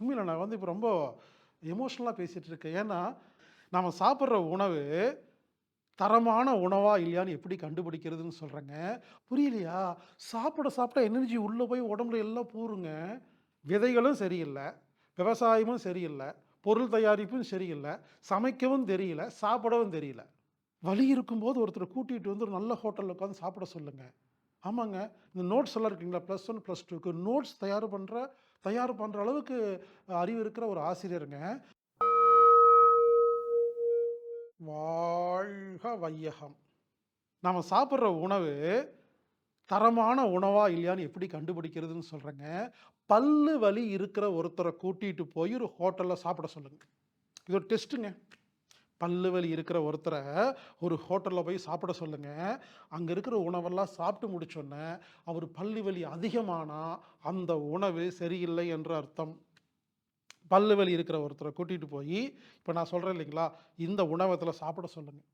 உண்மையில நான் வந்து இப்போ ரொம்ப எமோஷ்னலாக பேசிகிட்டு இருக்கேன். ஏன்னா நம்ம சாப்பிட்ற உணவு தரமான உணவா இல்லையான்னு எப்படி கண்டுபிடிக்கிறதுன்னு சொல்கிறேங்க புரியலையா? சாப்பிட சாப்பிட்டா எனர்ஜி உள்ளே போய் உடம்புல எல்லாம் பூருங்க. விதைகளும் சரியில்லை. விவசாயமும் சரியில்லை. பொருள் தயாரிப்பும் சரியில்லை. சமைக்கவும் தெரியல. சாப்பிடவும் தெரியல. வலி இருக்கும்போது ஒருத்தரை கூட்டிகிட்டு வந்து ஒரு நல்ல ஹோட்டலில் உட்காந்து சாப்பிட சொல்லுங்கள் ஆமாங்க. இந்த நோட்ஸ் எல்லாம் இருக்குங்களா? ப்ளஸ் ஒன் ப்ளஸ் டூக்கு நோட்ஸ் தயார் பண்ணுற தயார் பண்ணுற அளவுக்கு அறிவு இருக்கிற ஒரு ஆசிரியருங்க. வாழ்க வையகம். நம்ம சாப்பிட்ற உணவு தரமான உணவா இல்லையான்னு எப்படி கண்டுபிடிக்கிறதுன்னு சொல்கிறேங்க பல்லு வலி இருக்கிற ஒருத்தரை கூட்டிகிட்டு போய் ஒரு ஹோட்டலில் சாப்பிட சொல்லுங்க. இது ஒரு டெஸ்ட்டுங்க. பல்லு வலி இருக்கிற ஒருத்தரை ஒரு ஹோட்டலில் போய் சாப்பிட சொல்லுங்கள் அங்கே இருக்கிற உணவெல்லாம் சாப்பிட்டு முடிச்சோன்னே அவர் பல்லு வலி அதிகமானால் அந்த உணவு சரியில்லை என்று அர்த்தம். பல்லு வலி இருக்கிற ஒருத்தரை கூட்டிகிட்டு போய் இப்போ நான் சொல்கிறேன் இல்லைங்களா இந்த உணவத்தில் சாப்பிட சொல்லுங்கள்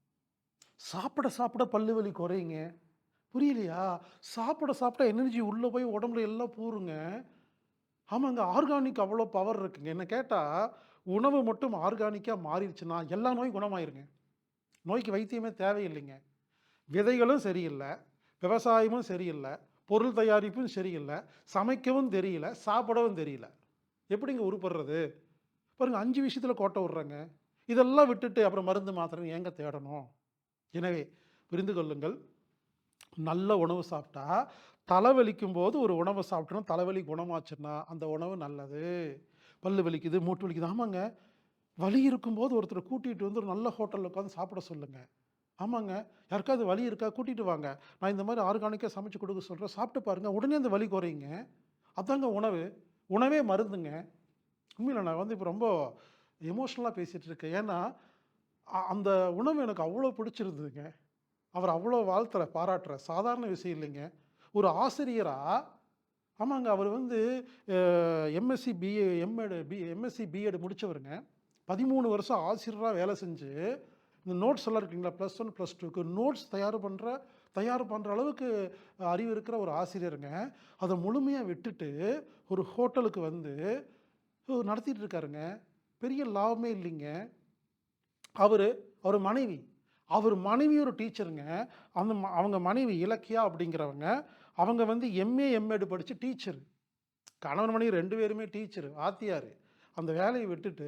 சாப்பிட சாப்பிட பல்லு வலி குறையுங்க. புரியலையா? சாப்பிட சாப்பிட எனர்ஜி உள்ளே போய் உடம்புல எல்லாம் பூருங்க. ஆமாங்க ஆர்கானிக் அவ்வளோ பவர் இருக்குங்க. என்ன கேட்டால் உணவு மட்டும் ஆர்கானிக்காக மாறிடுச்சுன்னா எல்லா நோயும் குணமாயிருங்க. நோய்க்கு வைத்தியமே தேவையில்லைங்க. விதைகளும் சரியில்லை விவசாயமும் சரியில்லை பொருள் தயாரிப்பும் சரியில்லை சமைக்கவும் தெரியல சாப்பிடவும் தெரியல. எப்படிங்க உருப்படுறது? பாருங்க அஞ்சு விஷயத்தில் கோட்டை விட்றாங்க. இதெல்லாம் விட்டுட்டு அப்புறம் மருந்து மாத்திரை ஏங்க தேடணும்? எனவே புரிந்து கொள்ளுங்கள். நல்ல உணவு சாப்பிட்டா தலைவலிக்கும் போது ஒரு உணவை சாப்பிட்டோன்னா தலைவலி குணமாச்சுன்னா அந்த உணவு நல்லது. பல் வலிக்குது மூட்டு வலிக்குது. ஆமாங்க. வலி இருக்கும்போது ஒருத்தரை கூட்டிகிட்டு வந்து ஒரு நல்ல ஹோட்டலில் உட்காந்து சாப்பிட சொல்லுங்கள் ஆமாங்க. யாருக்காவது வலி இருக்கா? கூட்டிகிட்டு வாங்க. நான் இந்த மாதிரி ஆர்கானிக்காக சமைச்சு கொடுக்க சொல்கிறேன் சாப்பிட்டு பாருங்கள் உடனே அந்த வலி குறையுங்க. அதாங்க உணவு. உணவே மருந்துங்க. உண்மையில் நான் வந்து இப்போ ரொம்ப எமோஷ்னலாக பேசிகிட்டு இருக்கேன். ஏன்னா அந்த உணவு எனக்கு அவ்வளோ பிடிச்சிருந்ததுங்க. அவர் அவ்வளோ வாழ்த்துற பாராட்டுற. சாதாரண விஷயம் இல்லைங்க. ஒரு ஆசிரியராக ஆமாங்க அவர் வந்து MSc BA MEd B MSc BEd முடித்தவருங்க பதிமூணு வருஷம் ஆசிரியராக வேலை செஞ்சு இந்த நோட்ஸ் எல்லாம் இருக்குங்களா ப்ளஸ் ஒன் ப்ளஸ் டூக்கு நோட்ஸ் தயார் பண்ணுற தயார் பண்ணுற அளவுக்கு அறிவு இருக்கிற ஒரு ஆசிரியருங்க. அதை முழுமையாக விட்டுட்டு ஒரு ஹோட்டலுக்கு வந்து நடத்திட்டு இருக்காருங்க. பெரிய லாபமே இல்லைங்க. அவர் அவர் மனைவி. அவர் மனைவி ஒரு டீச்சருங்க அந்த ம- அவங்க மனைவி இலக்கியா அப்படிங்கிறவங்க. அவங்க வந்து எம்ஏ எம்எட் படித்து டீச்சர் கணவன் மனைவி ரெண்டு பேருமே டீச்சர் ஆத்தியார் அந்த வேலையை விட்டுட்டு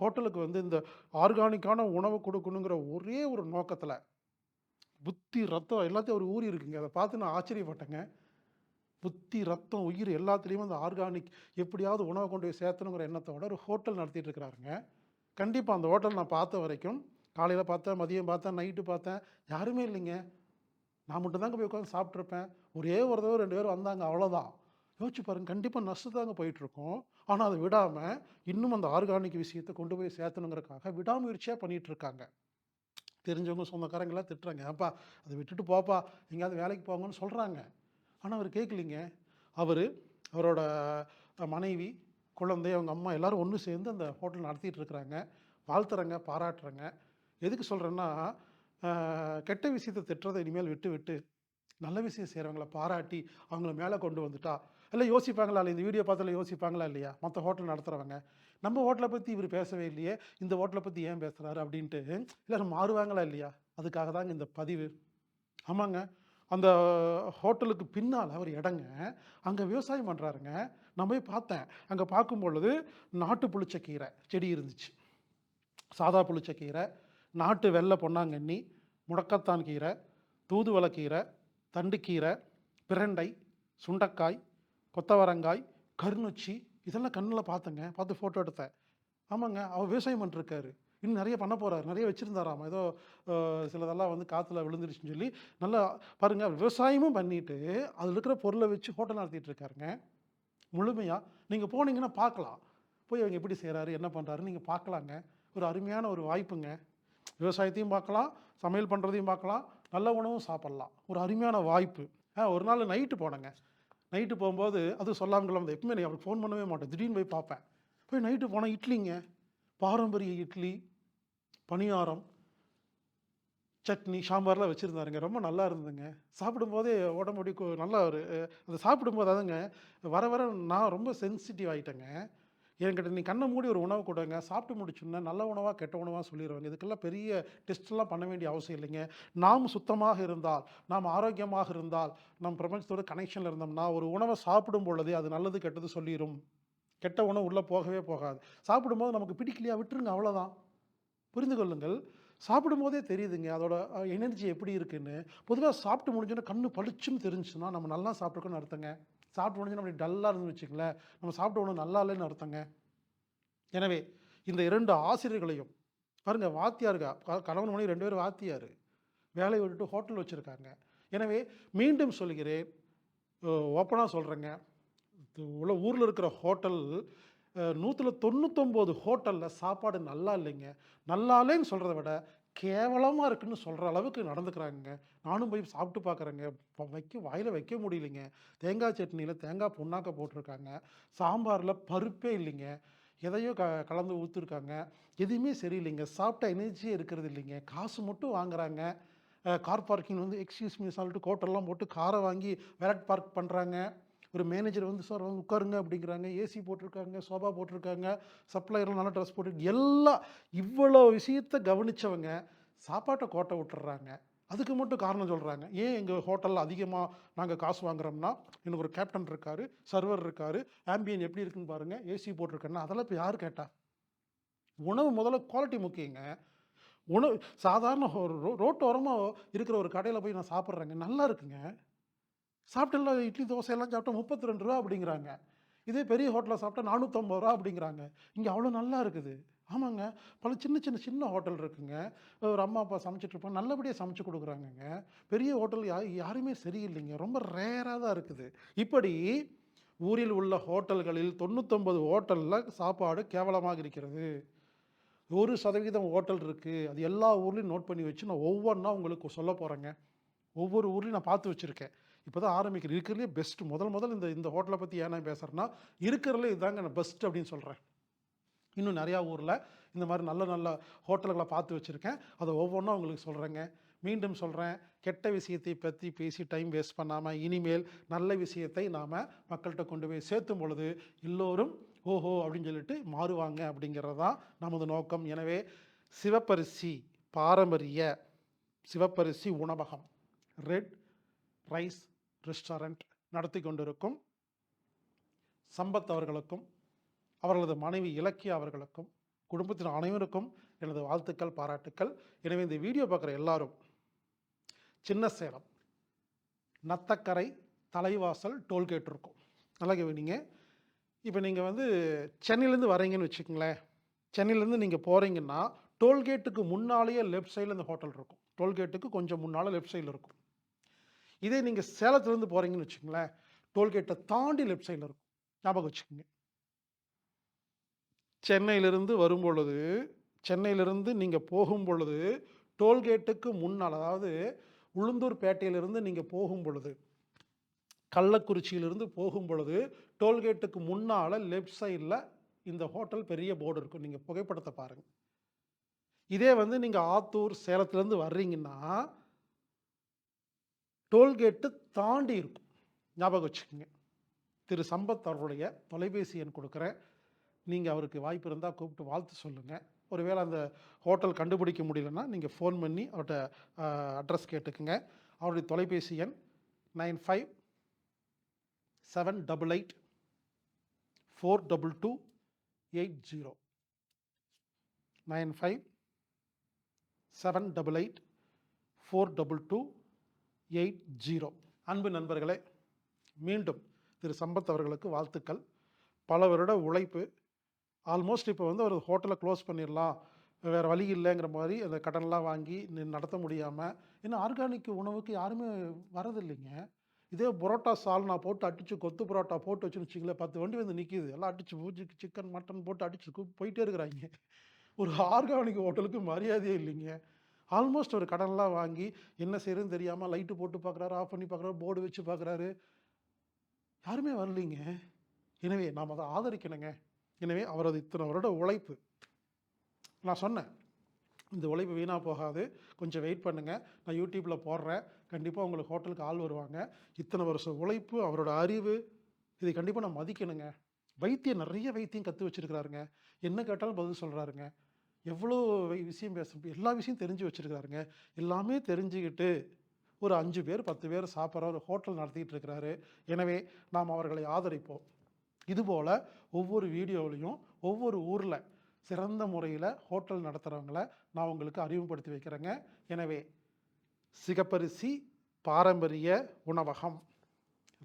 ஹோட்டலுக்கு வந்து இந்த ஆர்கானிக்கான உணவு கொடுக்கணுங்கிற ஒரே ஒரு நோக்கத்தில் புத்தி ரத்தம் எல்லாத்தையும் ஒரு ஊறி இருக்குங்க. அதை பார்த்து நான் ஆச்சரியப்பட்டேங்க. புத்தி ரத்தம் உயிர் எல்லாத்துலேயுமே அந்த ஆர்கானிக் எப்படியாவது உணவை கொண்டு போய் சேர்த்தணுங்கிற எண்ணத்தோட ஒரு ஹோட்டல் நடத்திட்டு இருக்கிறாருங்க. கண்டிப்பாக அந்த ஹோட்டல் நான் பார்த்த வரைக்கும் காலையில் பார்த்தேன் மதியம் பார்த்தேன் நைட்டு பார்த்தேன் யாருமே இல்லைங்க. நான் மட்டும்தாங்க போய் உட்காந்து சாப்பிட்ருப்பேன் ஒரே ஒரு தடவை ரெண்டு பேர் வந்தாங்க அவ்வளோதான் யோசிச்சு பாருங்க கண்டிப்பாக நஷ்டத்தாங்க போயிட்டுருக்கோம். ஆனால் அதை விடாமல் இன்னும் அந்த ஆர்கானிக் விஷயத்தை கொண்டு போய் சேர்த்தணுங்கிறக்காக விடாமுயற்சியாக பண்ணிகிட்ருக்காங்க இருக்காங்க தெரிஞ்சவங்க சொந்தக்காரங்களாம் திட்டுறாங்க ஏப்பா அதை விட்டுட்டு போப்பா எங்கேயாவது வேலைக்கு போங்கன்னு சொல்கிறாங்க ஆனால் அவர் கேட்கலிங்க அவர் அவரோட மனைவி குழந்தை அவங்க அம்மா எல்லோரும் ஒன்று சேர்ந்து அந்த ஹோட்டல் நடத்திட்டு இருக்கிறாங்க. வாழ்த்துறங்க பாராட்டுறங்க. எதுக்கு சொல்கிறேன்னா கெட்ட விஷயத்தை திட்டுறதை இனிமேல் விட்டு விட்டு நல்ல விஷயம் செய்கிறவங்கள பாராட்டி அவங்கள மேலே கொண்டு வந்துட்டா? இல்லை யோசிப்பாங்களா? இல்லை இந்த வீடியோ பார்த்தால யோசிப்பாங்களா? இல்லையா? மற்ற ஹோட்டல் நடத்துகிறவங்க நம்ம ஹோட்டலை பற்றி இவர் பேசவே இல்லையே. இந்த ஹோட்டலை பற்றி ஏன் பேசுகிறாரு அப்படின்ட்டு எல்லோரும் மாறுவாங்களா இல்லையா? அதுக்காக தாங்க இந்த பதிவு. ஆமாங்க. அந்த ஹோட்டலுக்கு பின்னால் ஒரு இடங்க அங்கே விவசாயம் பண்ணுறாருங்க நான் போய் பார்த்தேன். அங்கே பார்க்கும் பொழுது நாட்டு புளிச்சக்கீரை செடி இருந்துச்சு. சாதா புளிச்ச கீரை நாட்டு வெள்ளை பொன்னாங்கண்ணி முடக்கத்தான் கீரை தூதுவளைக்கீரை தண்டுக்கீரை பிரண்டை சுண்டக்காய் கொத்தவரங்காய் கருநொச்சி இதெல்லாம் கண்ணில் பார்த்தேங்க. பார்த்து ஃபோட்டோ எடுத்தேன். ஆமாங்க அவர் விவசாயம் பண்ணிருக்காரு. இன்னும் நிறைய பண்ண போகிறாரு நிறைய வச்சுருந்தாராம். ஏதோ சிலதெல்லாம் வந்து காற்றுல விழுந்துருச்சுன்னு சொல்லி நல்லா பாருங்க விவசாயமும் பண்ணிவிட்டு அதில் இருக்கிற பொருளை வச்சு ஹோட்டல் நடத்திட்டு இருக்காருங்க. முழுமையாக நீங்கள் போனீங்கன்னா பார்க்கலாம். போய் அவங்க எப்படி செய்கிறாரு என்ன பண்ணுறாரு நீங்கள் பார்க்கலாங்க. ஒரு அருமையான ஒரு வாய்ப்புங்க. விவசாயத்தையும் பார்க்கலாம் சமையல் பண்ணுறதையும் பார்க்கலாம். நல்ல உணவும் சாப்பிட்லாம். ஒரு அருமையான வாய்ப்பு. ஆ ஒரு நாள் நைட்டு போனேங்க. நைட்டு போகும்போது அது சொல்லாமல் அந்த எப்பவுமே அவருக்கு ஃபோன் பண்ணவே மாட்டேன். திடீர்னு போய் பார்ப்பேன். போய் நைட்டு போனால் இட்லிங்க. பாரம்பரிய இட்லி பணியாரம் சட்னி சாம்பார்லாம் வச்சுருந்தாருங்க. ரொம்ப நல்லா இருந்ததுங்க. சாப்பிடும்போதே உடம்பு நல்லா ஒரு அதை சாப்பிடும்போது அதுங்க வர வர நான் ரொம்ப சென்சிட்டிவ் ஆகிட்டேங்க என்கிட்ட நீ கண்ணை மூடி ஒரு உணவு கொடுங்க சாப்பிட்டு முடிச்சுன்னா நல்ல உணவாக கெட்ட உணவாக சொல்லிடுவாங்க இதுக்கெல்லாம் பெரிய டெஸ்ட்லாம் பண்ண வேண்டிய அவசியம் இல்லைங்க. நாம் சுத்தமாக இருந்தால் நாம் ஆரோக்கியமாக இருந்தால் நம் பிரபஞ்சத்தோட கனெக்ஷனில் இருந்தோம்னா ஒரு உணவை சாப்பிடும் பொழுதே அது நல்லது கெட்டது சொல்லிடும் கெட்ட உணவு உள்ளே போகவே போகாது. சாப்பிடும்போது நமக்கு பிடிக்கலையா விட்டுருங்க அவ்வளோதான் புரிந்து கொள்ளுங்கள். சாப்பிடும்போதே தெரியுதுங்க அதோட எனர்ஜி எப்படி இருக்குன்னு. பொதுவாக சாப்பிட்டு முடிஞ்சோன்னா கண்ணு பளிச்சுன்னு தெரிஞ்சுன்னா நம்ம நல்லா சாப்பிட்ருக்கோன்னு அர்த்தங்க. சாப்பிட்டு முடிஞ்சோன்னா நம்ம டல்லாக இருந்து வச்சுங்களேன் நம்ம சாப்பிட்ட உணவு நல்லா இல்லைன்னு அர்த்தங்க. எனவே இந்த இரண்டு ஆசிரியர்களையும் பாருங்கள் வாத்தியாருக்கா கணவன் மனைவி ரெண்டு பேரும் வாத்தியார் வேலையை விட்டுட்டு ஹோட்டல் வச்சுருக்காங்க. எனவே மீண்டும் சொல்கிறேன் ஓப்பனாக சொல்கிறேங்க உள்ள ஊரில் இருக்கிற ஹோட்டல் நூற்றில் தொண்ணூத்தொம்பது ஹோட்டலில் சாப்பாடு நல்லா இல்லைங்க. நல்லா இல்லைன்னு சொல்கிறத விட கேவலமாக இருக்குன்னு சொல்கிற அளவுக்கு நடந்துக்கிறாங்க நானும் போய் சாப்பிட்டு பார்க்குறேங்க வைக்க வாயில் வைக்க முடியலைங்க. தேங்காய் சட்னியில் தேங்காய் புண்ணாக்க போட்டிருக்காங்க. சாம்பாரில் பருப்பே இல்லைங்க. எதையோ க கலந்து ஊற்றிருக்காங்க எதுவுமே சரியில்லைங்க. சாப்பிட்ட எனர்ஜியே இருக்கிறது இல்லைங்க. காசு மட்டும் வாங்குறாங்க. கார் பார்க்கிங் வந்து எக்ஸ்கியூஸ் மீ சொல்லிட்டு கோட்டெல்லாம் போட்டு காரை வாங்கி வேலட் பார்க் பண்ணுறாங்க ஒரு மேனேஜர் வந்து சார் வந்து உட்காருங்க அப்படிங்கிறாங்க. ஏசி போட்டிருக்காங்க சோபா போட்டிருக்காங்க சப்ளையர்லாம் நல்லா ட்ரெஸ் போட்டு எல்லாம் இவ்வளோ விஷயத்தை கவனிச்சவங்க சாப்பாட்டை கோட்டை விட்டுறாங்க. அதுக்கு மட்டும் காரணம் சொல்கிறாங்க ஏன் எங்கள் ஹோட்டலில் அதிகமாக நாங்கள் காசு வாங்குறோம்னா எனக்கு ஒரு கேப்டன் இருக்கார் சர்வர் இருக்கார் ஆம்பியன் எப்படி இருக்குன்னு பாருங்கள் ஏசி போட்டிருக்கேன்னா அதெல்லாம் இப்போ யார் கேட்டா? உணவு முதல்ல குவாலிட்டி முக்கியங்க. உணவு சாதாரண ஒரு ரோட்டோரமாக இருக்கிற ஒரு கடையில் போய் நான் சாப்பிட்றேங்க நல்லா இருக்குங்க. சாப்பிட்டல இட்லி தோசையெல்லாம் சாப்பிட்டா முப்பத்தி ரெண்டு ரூபா அப்படிங்கிறாங்க. இதே பெரிய ஹோட்டலில் சாப்பிட்டா நானூற்றம்பது ரூபா அப்படிங்கிறாங்க. இங்கே அவ்வளோ நல்லா இருக்குது. ஆமாங்க. பல சின்ன சின்ன சின்ன ஹோட்டல் இருக்குங்க. ஒரு அம்மா அப்பா சமைச்சிட்ருப்பாங்க நல்லபடியாக சமைச்சு கொடுக்குறாங்கங்க. பெரிய ஹோட்டல் யா யாருமே சரியில்லைங்க. ரொம்ப ரேராக தான் இருக்குது. இப்படி ஊரில் உள்ள ஹோட்டல்களில் தொண்ணூத்தொம்பது ஹோட்டலில் சாப்பாடு கேவலமாக இருக்கிறது. ஒரு சதவீதம் ஹோட்டல் இருக்குது அது எல்லா ஊர்லேயும் நோட் பண்ணி வச்சு நான் ஒவ்வொன்றா உங்களுக்கு சொல்ல போகிறேங்க ஒவ்வொரு ஊர்லேயும் நான் பார்த்து வச்சுருக்கேன். இப்போ தான் ஆரம்பிக்கிறேன் இருக்கிறதுலே பெஸ்ட் முதல் முதல் இந்த இந்த ஹோட்டலை பற்றி ஏன் நான் பேசுகிறேன்னா இருக்கிறதுல இதுதாங்க நான் பெஸ்ட் அப்படின்னு சொல்கிறேன் இன்னும் நிறையா ஊரில் இந்த மாதிரி நல்ல நல்ல ஹோட்டல்களை பார்த்து வச்சுருக்கேன். அதை ஒவ்வொன்றும் உங்களுக்கு சொல்கிறேங்க மீண்டும் சொல்கிறேன் கெட்ட விஷயத்தை பற்றி பேசி டைம் வேஸ்ட் பண்ணாமல் இனிமேல் நல்ல விஷயத்தை நாம் மக்கள்கிட்ட கொண்டு போய் சேர்த்தும் பொழுது எல்லோரும் ஓஹோ அப்படின்னு சொல்லிட்டு மாறுவாங்க அப்படிங்கிறது தான் நமது நோக்கம். எனவே சிவப்பரிசி பாரம்பரிய சிவப்பரிசி உணவகம். ரெட் ரைஸ் ரெஸ்டாரண்ட் நடத்தி கொண்டிருக்கும் சம்பத் அவர்களுக்கும் அவர்களது மனைவி இலக்கிய அவர்களுக்கும் குடும்பத்தின் அனைவருக்கும் எனது வாழ்த்துக்கள் பாராட்டுக்கள். எனவே இந்த வீடியோ பார்க்குற எல்லாரும் சின்ன சேலம் நத்தக்கரை தலைவாசல் டோல்கேட் இருக்கும். நல்லா நீங்கள் இப்போ நீங்கள் வந்து சென்னையிலேருந்து வரீங்கன்னு வச்சுக்கோங்களேன். சென்னையிலேருந்து நீங்கள் போகிறீங்கன்னா டோல்கேட்டுக்கு முன்னாலேயே லெஃப்ட் சைடில் இந்த ஹோட்டல் இருக்கும். டோல்கேட்டுக்கு கொஞ்சம் முன்னால் லெஃப்ட் சைடில் இருக்கும். இதே நீங்கள் சேலத்துலேருந்து போகிறீங்கன்னு வச்சுங்களேன் டோல்கேட்டை தாண்டி லெஃப்ட் சைடில் இருக்கும். ஞாபகம் வச்சுக்கோங்க. சென்னையிலிருந்து வரும் பொழுது சென்னையிலிருந்து நீங்கள் போகும் பொழுது டோல்கேட்டுக்கு முன்னால் அதாவது உளுந்தூர் பேட்டையிலிருந்து நீங்கள் போகும் பொழுது கள்ளக்குறிச்சியிலிருந்து போகும் பொழுது டோல்கேட்டுக்கு முன்னால் லெஃப்ட் சைடில் இந்த ஹோட்டல் பெரிய போர்டு இருக்கும். நீங்கள் புகைப்படத்தை பாருங்கள் இதே வந்து நீங்கள் ஆத்தூர் சேலத்துலேருந்து வர்றீங்கன்னா டோல்கேட்டு தாண்டி இருக்கும். ஞாபகம் வச்சுக்கோங்க. திரு. சம்பத் அவருடைய தொலைபேசி எண் கொடுக்குறேன். நீங்கள் அவருக்கு வாய்ப்பு இருந்தால் கூப்பிட்டு வாழ்த்து சொல்லுங்கள் ஒருவேளை அந்த ஹோட்டல் கண்டுபிடிக்க முடியலன்னா நீங்கள் ஃபோன் பண்ணி அவர்கிட்ட அட்ரஸ் கேட்டுக்குங்க. அவருடைய தொலைபேசி எண் nine five seven double eight four double two eight zero. Nine five seven double eight four double two eight zero. அன்பு நண்பர்களே மீண்டும் திரு சம்பத் அவர்களுக்கு வாழ்த்துக்கள். பல வருட உழைப்பு. ஆல்மோஸ்ட் இப்போ வந்து ஒரு ஹோட்டலை க்ளோஸ் பண்ணிடலாம் வேறு வழி இல்லைங்கிற மாதிரி அந்த கடன்லாம் வாங்கி நடத்த முடியாமல் ஏன்னா ஆர்கானிக் உணவுக்கு யாருமே வரதில்லைங்க. இதே புரோட்டா சால்னா போட்டு அடித்து கொத்து புரோட்டா போட்டு வச்சுன்னு வச்சிங்களேன் பத்து வண்டி வந்து நிற்கிது எல்லாம் அடித்து பூஜி சிக்கன் மட்டன் போட்டு அடித்து போயிட்டே இருக்கிறாங்க. ஒரு ஆர்கானிக் ஹோட்டலுக்கு மரியாதையே இல்லைங்க. ஆல்மோஸ்ட் ஒரு கடன்லாம் வாங்கி என்ன செய்யறதுன்னு தெரியாமல் லைட்டு போட்டு பார்க்குறாரு ஆஃப் பண்ணி பார்க்குறாரு போர்டு வச்சு பார்க்குறாரு யாருமே வரலீங்க. எனவே நாம் அதை ஆதரிக்கணுங்க. எனவே அவரது இத்தனை வருட உழைப்பு. நான் சொன்னேன் இந்த உழைப்பு வீணாக போகாது. கொஞ்சம் வெயிட் பண்ணுங்கள் நான் யூடியூப்பில் போடுறேன். கண்டிப்பாக உங்களுக்கு ஹோட்டலுக்கு ஆள் வருவாங்க. இத்தனை வருஷம் உழைப்பு அவரோட அறிவு இதை கண்டிப்பாக நான் மதிக்கணுங்க. வைத்தியம் நிறைய வைத்தியம் கற்று வச்சுருக்கிறாருங்க. என்ன கேட்டாலும் பதில் சொல்கிறாருங்க எவ்வளோ விஷயம் பேச எல்லா விஷயம் தெரிஞ்சு வச்சுருக்கிறாருங்க எல்லாமே தெரிஞ்சுக்கிட்டு ஒரு அஞ்சு பேர் பத்து பேர் சாப்பிட்ற ஒரு ஹோட்டல் நடத்திக்கிட்டு இருக்கிறாரு. எனவே நாம் அவர்களை ஆதரிப்போம். இதுபோல் ஒவ்வொரு வீடியோவிலையும் ஒவ்வொரு ஊரில் சிறந்த முறையில் ஹோட்டல் நடத்துகிறவங்கள நான் உங்களுக்கு அறிமுகப்படுத்தி வைக்கிறேங்க. எனவே சிகப்பரிசி பாரம்பரிய உணவகம்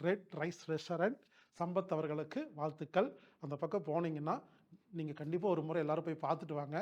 ரெட் ரைஸ் ரெஸ்டாரண்ட் சம்பத் அவர்களுக்கு வாழ்த்துக்கள். அந்த பக்கம் போனீங்கன்னா நீங்கள் கண்டிப்பாக ஒரு முறை எல்லோரும் போய் பார்த்துட்டு வாங்க.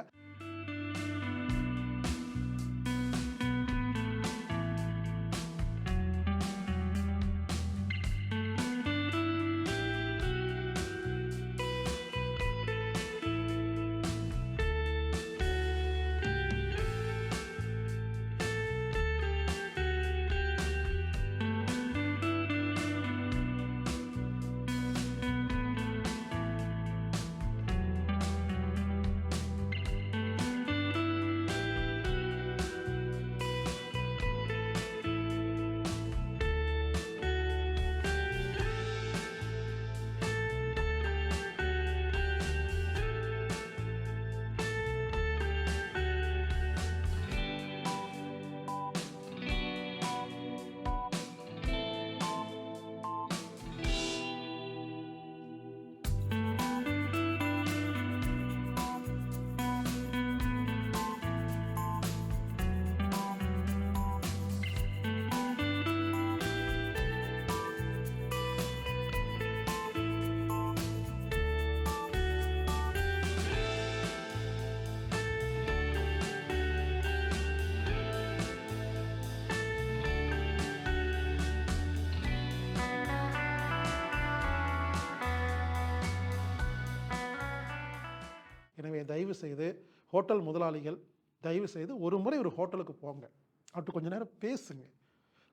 தயவு செய்து ஹோட்டல் முதலாளிகள் தயவு செய்து ஒரு முறை ஒரு ஹோட்டலுக்கு போங்க. அப்படி கொஞ்சம் நேரம் பேசுங்க.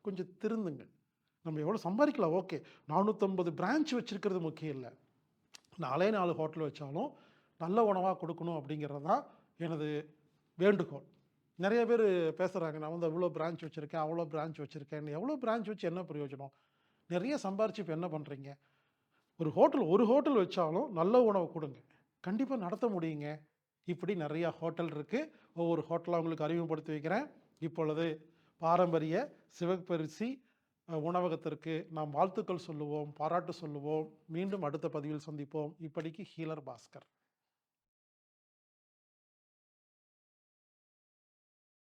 கொஞ்சம் திருந்துங்க நம்ம எவ்வளோ சம்பாதிக்கலாம்? ஓகே. நானூற்றம்பது பிரான்ச் வச்சுருக்கிறது முக்கியம் இல்லை. நாலே நாலு ஹோட்டல் வச்சாலும் நல்ல உணவாக கொடுக்கணும் அப்படிங்கிறது தான் எனது வேண்டுகோள். நிறைய பேர் பேசுகிறாங்க நான் வந்து அவ்வளோ பிரான்ச் வச்சுருக்கேன் அவ்வளோ பிரான்ச் வச்சுருக்கேன் எவ்வளோ பிரான்ச் வச்சு என்ன பிரயோஜனம்? நிறைய சம்பாரிச்சு இப்போ என்ன பண்ணுறீங்க ஒரு ஹோட்டல் ஒரு ஹோட்டல் வச்சாலும் நல்ல உணவு கொடுங்க. கண்டிப்பாக நடத்த முடியுங்க. இப்படி நிறையா ஹோட்டல் இருக்குது ஒவ்வொரு ஹோட்டலாக உங்களுக்கு அறிமுகப்படுத்தி வைக்கிறேன். இப்பொழுது பாரம்பரிய சிவப்பரிசி உணவகத்திற்கு நாம் வாழ்த்துக்கள் சொல்லுவோம் பாராட்டு சொல்லுவோம். மீண்டும் அடுத்த பதிவில் சந்திப்போம். இப்படிக்கு ஹீலர் பாஸ்கர்.